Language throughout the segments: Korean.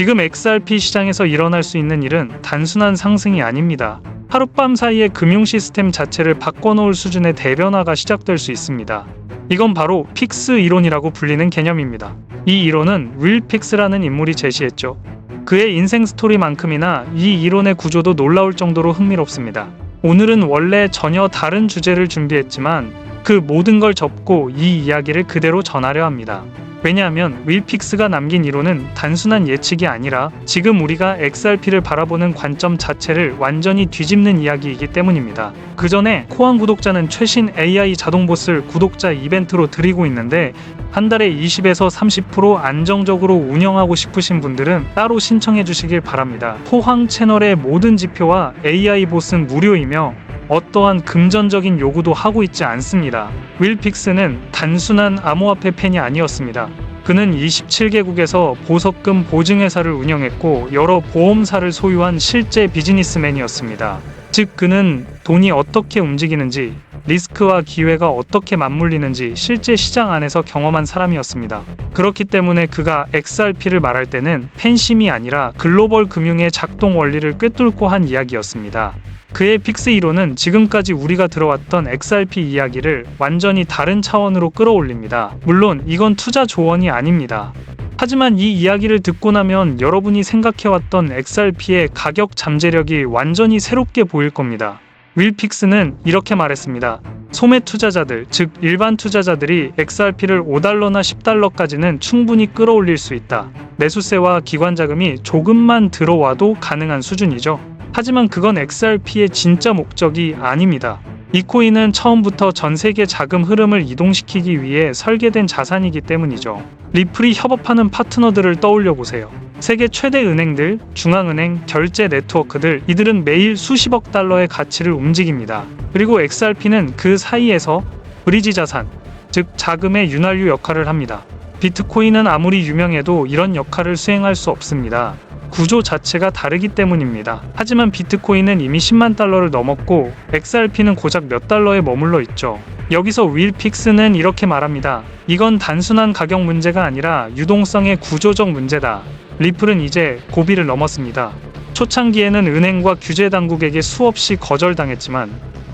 지금 XRP 시장에서 일어날 수 있는 일은 단순한 상승이 아닙니다. 하룻밤 사이에 금융 시스템 자체를 바꿔놓을 수준의 대변화가 시작될 수 있습니다. 이건 바로 픽스 이론이라고 불리는 개념입니다. 이 이론은 윌 픽스라는 인물이 제시했죠. 그의 인생 스토리만큼이나 이 이론의 구조도 놀라울 정도로 흥미롭습니다. 오늘은 원래 전혀 다른 주제를 준비했지만 그 모든 걸 접고 이 이야기를 그대로 전하려 합니다. 왜냐하면 윌픽스가 남긴 이론은 단순한 예측이 아니라 지금 우리가 XRP를 바라보는 관점 자체를 완전히 뒤집는 이야기이기 때문입니다. 그 전에 코안 구독자는 최신 AI 자동봇을 구독자 이벤트로 드리고 있는데 한 달에 20에서 30% 안정적으로 운영하고 싶으신 분들은 따로 신청해 주시길 바랍니다. 포항 채널의 모든 지표와 AI 봇은 무료이며 어떠한 금전적인 요구도 하고 있지 않습니다. 윌픽스는 단순한 암호화폐 팬이 아니었습니다. 그는 27개국에서 보석금 보증회사를 운영했고 여러 보험사를 소유한 실제 비즈니스맨이었습니다. 즉 그는 돈이 어떻게 움직이는지 리스크와 기회가 어떻게 맞물리는지 실제 시장 안에서 경험한 사람이었습니다. 그렇기 때문에 그가 XRP를 말할 때는 팬심이 아니라 글로벌 금융의 작동 원리를 꿰뚫고 한 이야기였습니다. 그의 픽스 이론은 지금까지 우리가 들어왔던 XRP 이야기를 완전히 다른 차원으로 끌어올립니다. 물론 이건 투자 조언이 아닙니다. 하지만 이 이야기를 듣고 나면 여러분이 생각해왔던 XRP의 가격 잠재력이 완전히 새롭게 보일 겁니다. 윌픽스는 이렇게 말했습니다. 소매 투자자들, 즉 일반 투자자들이 XRP를 5달러나 10달러까지는 충분히 끌어올릴 수 있다. 매수세와 기관 자금이 조금만 들어와도 가능한 수준이죠. 하지만 그건 XRP의 진짜 목적이 아닙니다. 이 코인은 처음부터 전 세계 자금 흐름을 이동시키기 위해 설계된 자산이기 때문이죠. 리플이 협업하는 파트너들을 떠올려 보세요. 세계 최대 은행들, 중앙은행, 결제 네트워크들, 이들은 매일 수십억 달러의 가치를 움직입니다. 그리고 XRP는 그 사이에서 브리지 자산, 즉 자금의 윤활유 역할을 합니다. 비트코인은 아무리 유명해도 이런 역할을 수행할 수 없습니다. 구조 자체가 다르기 때문입니다. 하지만 비트코인은 이미 10만 달러를 넘었고 XRP는 고작 몇 달러에 머물러 있죠. 여기서 윌 픽스는 이렇게 말합니다. 이건 단순한 가격 문제가 아니라 유동성의 구조적 문제다. 리플은 이제 고비를 넘었습니다. 초창기에는 은행과 규제 당국에게 수없이 거절당했지만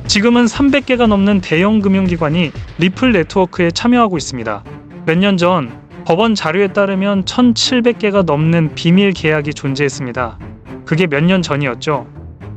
지금은 300개가 넘는 대형 금융기관이 리플 네트워크에 참여하고 있습니다. 몇 년 전 법원 자료에 따르면 1,700개가 넘는 비밀 계약이 존재했습니다. 그게 몇 년 전이었죠.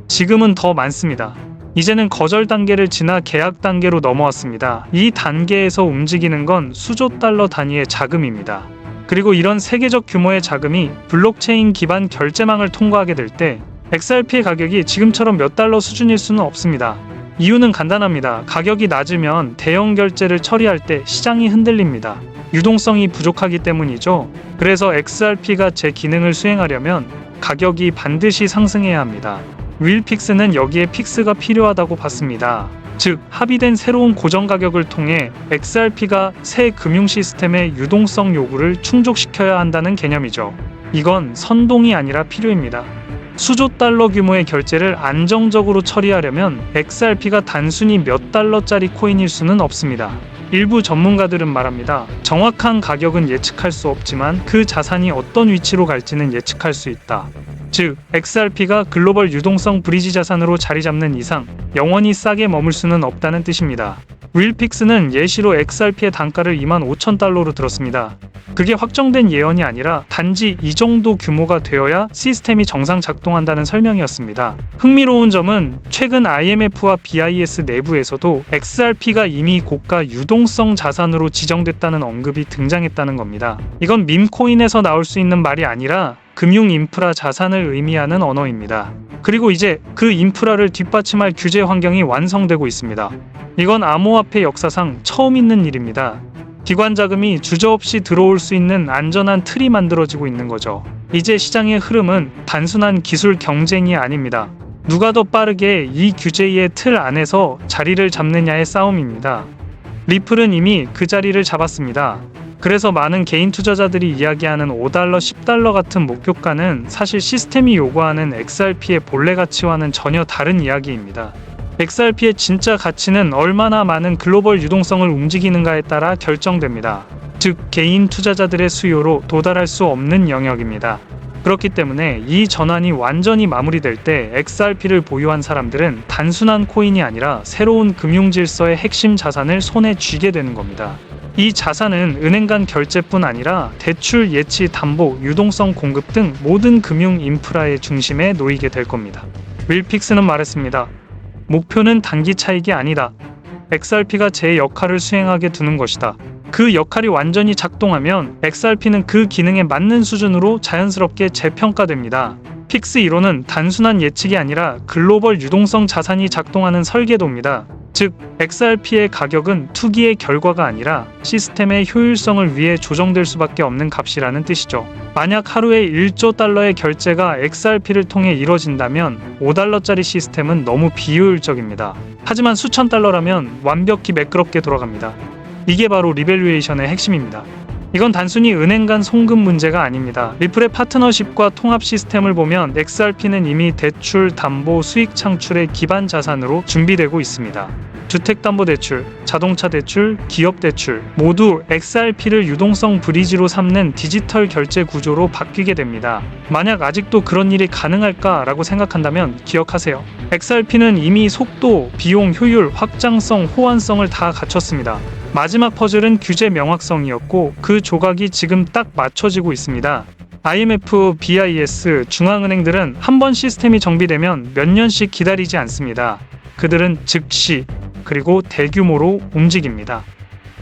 지금은 더 많습니다. 이제는 거절 단계를 지나 계약 단계로 넘어왔습니다. 이 단계에서 움직이는 건 수조 달러 단위의 자금입니다. 그리고 이런 세계적 규모의 자금이 블록체인 기반 결제망을 통과하게 될 때 XRP의 가격이 지금처럼 몇 달러 수준일 수는 없습니다. 이유는 간단합니다. 가격이 낮으면 대형 결제를 처리할 때 시장이 흔들립니다. 유동성이 부족하기 때문이죠. 그래서 XRP가 제 기능을 수행하려면 가격이 반드시 상승해야 합니다. 윌픽스는 여기에 픽스가 필요하다고 봤습니다. 즉, 합의된 새로운 고정 가격을 통해 XRP가 새 금융 시스템의 유동성 요구를 충족시켜야 한다는 개념이죠. 이건 선동이 아니라 필요입니다. 수조 달러 규모의 결제를 안정적으로 처리하려면 XRP가 단순히 몇 달러짜리 코인일 수는 없습니다. 일부 전문가들은 말합니다. 정확한 가격은 예측할 수 없지만 그 자산이 어떤 위치로 갈지는 예측할 수 있다. 즉, XRP가 글로벌 유동성 브리지 자산으로 자리 잡는 이상 영원히 싸게 머물 수는 없다는 뜻입니다. 윌픽스는 예시로 XRP의 단가를 2만 5천 달러로 들었습니다. 그게 확정된 예언이 아니라 단지 이 정도 규모가 되어야 시스템이 정상 작동한다는 설명이었습니다. 흥미로운 점은 최근 IMF와 BIS 내부에서도 XRP가 이미 고가 유동성 자산으로 지정됐다는 언급이 등장했다는 겁니다. 이건 밈코인에서 나올 수 있는 말이 아니라 금융 인프라 자산을 의미하는 언어입니다. 그리고 이제 그 인프라를 뒷받침할 규제 환경이 완성되고 있습니다. 이건 암호화폐 역사상 처음 있는 일입니다. 기관 자금이 주저없이 들어올 수 있는 안전한 틀이 만들어지고 있는 거죠. 이제 시장의 흐름은 단순한 기술 경쟁이 아닙니다. 누가 더 빠르게 이 규제의 틀 안에서 자리를 잡느냐의 싸움입니다. 리플은 이미 그 자리를 잡았습니다. 그래서 많은 개인 투자자들이 이야기하는 5달러, 10달러 같은 목표가는 사실 시스템이 요구하는 XRP의 본래 가치와는 전혀 다른 이야기입니다. XRP의 진짜 가치는 얼마나 많은 글로벌 유동성을 움직이는가에 따라 결정됩니다. 즉, 개인 투자자들의 수요로 도달할 수 없는 영역입니다. 그렇기 때문에 이 전환이 완전히 마무리될 때 XRP를 보유한 사람들은 단순한 코인이 아니라 새로운 금융 질서의 핵심 자산을 손에 쥐게 되는 겁니다. 이 자산은 은행 간 결제뿐 아니라 대출, 예치, 담보, 유동성 공급 등 모든 금융 인프라의 중심에 놓이게 될 겁니다. 윌픽스는 말했습니다. 목표는 단기 차익이 아니다. XRP가 제 역할을 수행하게 두는 것이다. 그 역할이 완전히 작동하면 XRP는 그 기능에 맞는 수준으로 자연스럽게 재평가됩니다. 픽스 1호는 단순한 예측이 아니라 글로벌 유동성 자산이 작동하는 설계도입니다. 즉, XRP의 가격은 투기의 결과가 아니라 시스템의 효율성을 위해 조정될 수밖에 없는 값이라는 뜻이죠. 만약 하루에 1조 달러의 결제가 XRP를 통해 이뤄진다면 5달러짜리 시스템은 너무 비효율적입니다. 하지만 수천 달러라면 완벽히 매끄럽게 돌아갑니다. 이게 바로 리밸류에이션의 핵심입니다. 이건 단순히 은행 간 송금 문제가 아닙니다. 리플의 파트너십과 통합 시스템을 보면 XRP는 이미 대출, 담보, 수익 창출의 기반 자산으로 준비되고 있습니다. 주택담보대출, 자동차대출, 기업대출 모두 XRP를 유동성 브리지로 삼는 디지털 결제 구조로 바뀌게 됩니다. 만약 아직도 그런 일이 가능할까라고 생각한다면 기억하세요. XRP는 이미 속도, 비용, 효율, 확장성, 호환성을 다 갖췄습니다. 마지막 퍼즐은 규제 명확성이었고 그 조각이 지금 딱 맞춰지고 있습니다. IMF, BIS, 중앙은행들은 한 번 시스템이 정비되면 몇 년씩 기다리지 않습니다. 그들은 즉시 그리고 대규모로 움직입니다.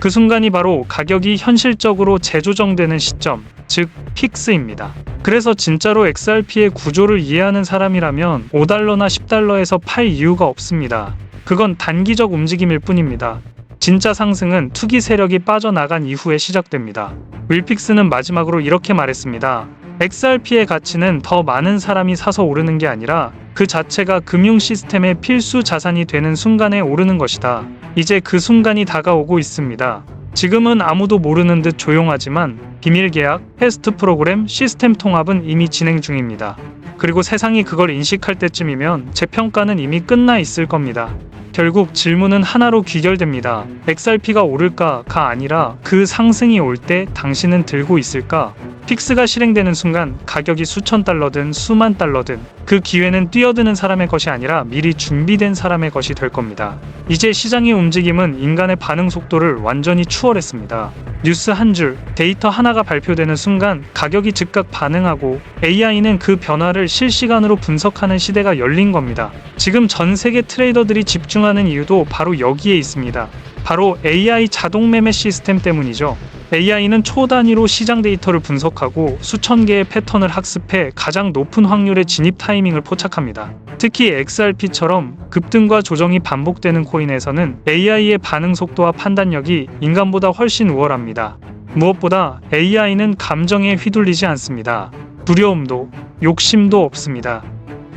그 순간이 바로 가격이 현실적으로 재조정되는 시점, 즉 픽스입니다. 그래서 진짜로 XRP의 구조를 이해하는 사람이라면 5달러나 10달러에서 팔 이유가 없습니다. 그건 단기적 움직임일 뿐입니다. 진짜 상승은 투기 세력이 빠져나간 이후에 시작됩니다. 윌픽스는 마지막으로 이렇게 말했습니다. XRP의 가치는 더 많은 사람이 사서 오르는 게 아니라 그 자체가 금융 시스템의 필수 자산이 되는 순간에 오르는 것이다. 이제 그 순간이 다가오고 있습니다. 지금은 아무도 모르는 듯 조용하지만 비밀 계약, 패스트 프로그램, 시스템 통합은 이미 진행 중입니다. 그리고 세상이 그걸 인식할 때쯤이면 재평가는 이미 끝나 있을 겁니다. 결국 질문은 하나로 귀결됩니다. XRP가 오를까가 아니라 그 상승이 올 때 당신은 들고 있을까? 픽스가 실행되는 순간 가격이 수천 달러든 수만 달러든 그 기회는 뛰어드는 사람의 것이 아니라 미리 준비된 사람의 것이 될 겁니다. 이제 시장의 움직임은 인간의 반응 속도를 완전히 추월했습니다. 뉴스 한 줄, 데이터 하나가 발표되는 순간 가격이 즉각 반응하고 AI는 그 변화를 실시간으로 분석하는 시대가 열린 겁니다. 지금 전 세계 트레이더들이 집중하는 이유도 바로 여기에 있습니다. 바로 AI 자동 매매 시스템 때문이죠. AI는 초단위로 시장 데이터를 분석하고 수천 개의 패턴을 학습해 가장 높은 확률의 진입 타이밍을 포착합니다. 특히 XRP처럼 급등과 조정이 반복되는 코인에서는 AI의 반응 속도와 판단력이 인간보다 훨씬 우월합니다. 무엇보다 AI는 감정에 휘둘리지 않습니다. 두려움도, 욕심도 없습니다.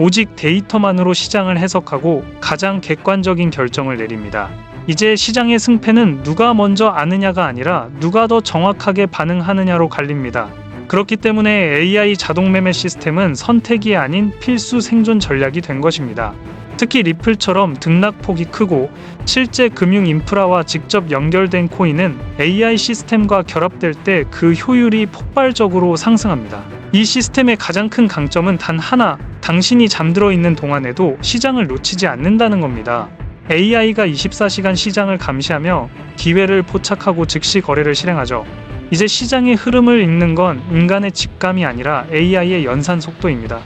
오직 데이터만으로 시장을 해석하고 가장 객관적인 결정을 내립니다. 이제 시장의 승패는 누가 먼저 아느냐가 아니라 누가 더 정확하게 반응하느냐로 갈립니다. 그렇기 때문에 AI 자동 매매 시스템은 선택이 아닌 필수 생존 전략이 된 것입니다. 특히 리플처럼 등락폭이 크고 실제 금융 인프라와 직접 연결된 코인은 AI 시스템과 결합될 때 그 효율이 폭발적으로 상승합니다. 이 시스템의 가장 큰 강점은 단 하나, 당신이 잠들어 있는 동안에도 시장을 놓치지 않는다는 겁니다. AI가 24시간 시장을 감시하며 기회를 포착하고 즉시 거래를 실행하죠. 이제 시장의 흐름을 읽는 건 인간의 직감이 아니라 AI의 연산 속도입니다.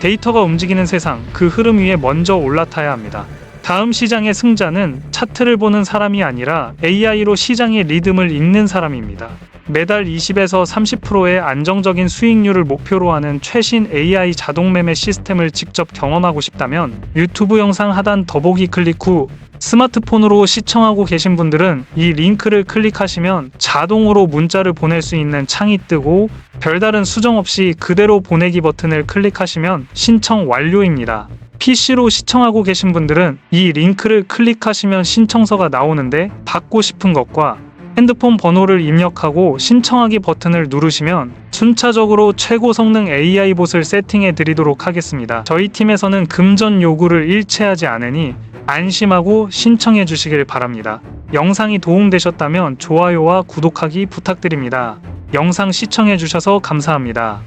데이터가 움직이는 세상, 그 흐름 위에 먼저 올라타야 합니다. 다음 시장의 승자는 차트를 보는 사람이 아니라 AI로 시장의 리듬을 읽는 사람입니다. 매달 20에서 30%의 안정적인 수익률을 목표로 하는 최신 AI 자동 매매 시스템을 직접 경험하고 싶다면 유튜브 영상 하단 더보기 클릭 후 스마트폰으로 시청하고 계신 분들은 이 링크를 클릭하시면 자동으로 문자를 보낼 수 있는 창이 뜨고 별다른 수정 없이 그대로 보내기 버튼을 클릭하시면 신청 완료입니다. PC로 시청하고 계신 분들은 이 링크를 클릭하시면 신청서가 나오는데 받고 싶은 것과 핸드폰 번호를 입력하고 신청하기 버튼을 누르시면 순차적으로 최고 성능 AI 봇을 세팅해 드리도록 하겠습니다. 저희 팀에서는 금전 요구를 일체하지 않으니 안심하고 신청해 주시길 바랍니다. 영상이 도움되셨다면 좋아요와 구독하기 부탁드립니다. 영상 시청해 주셔서 감사합니다.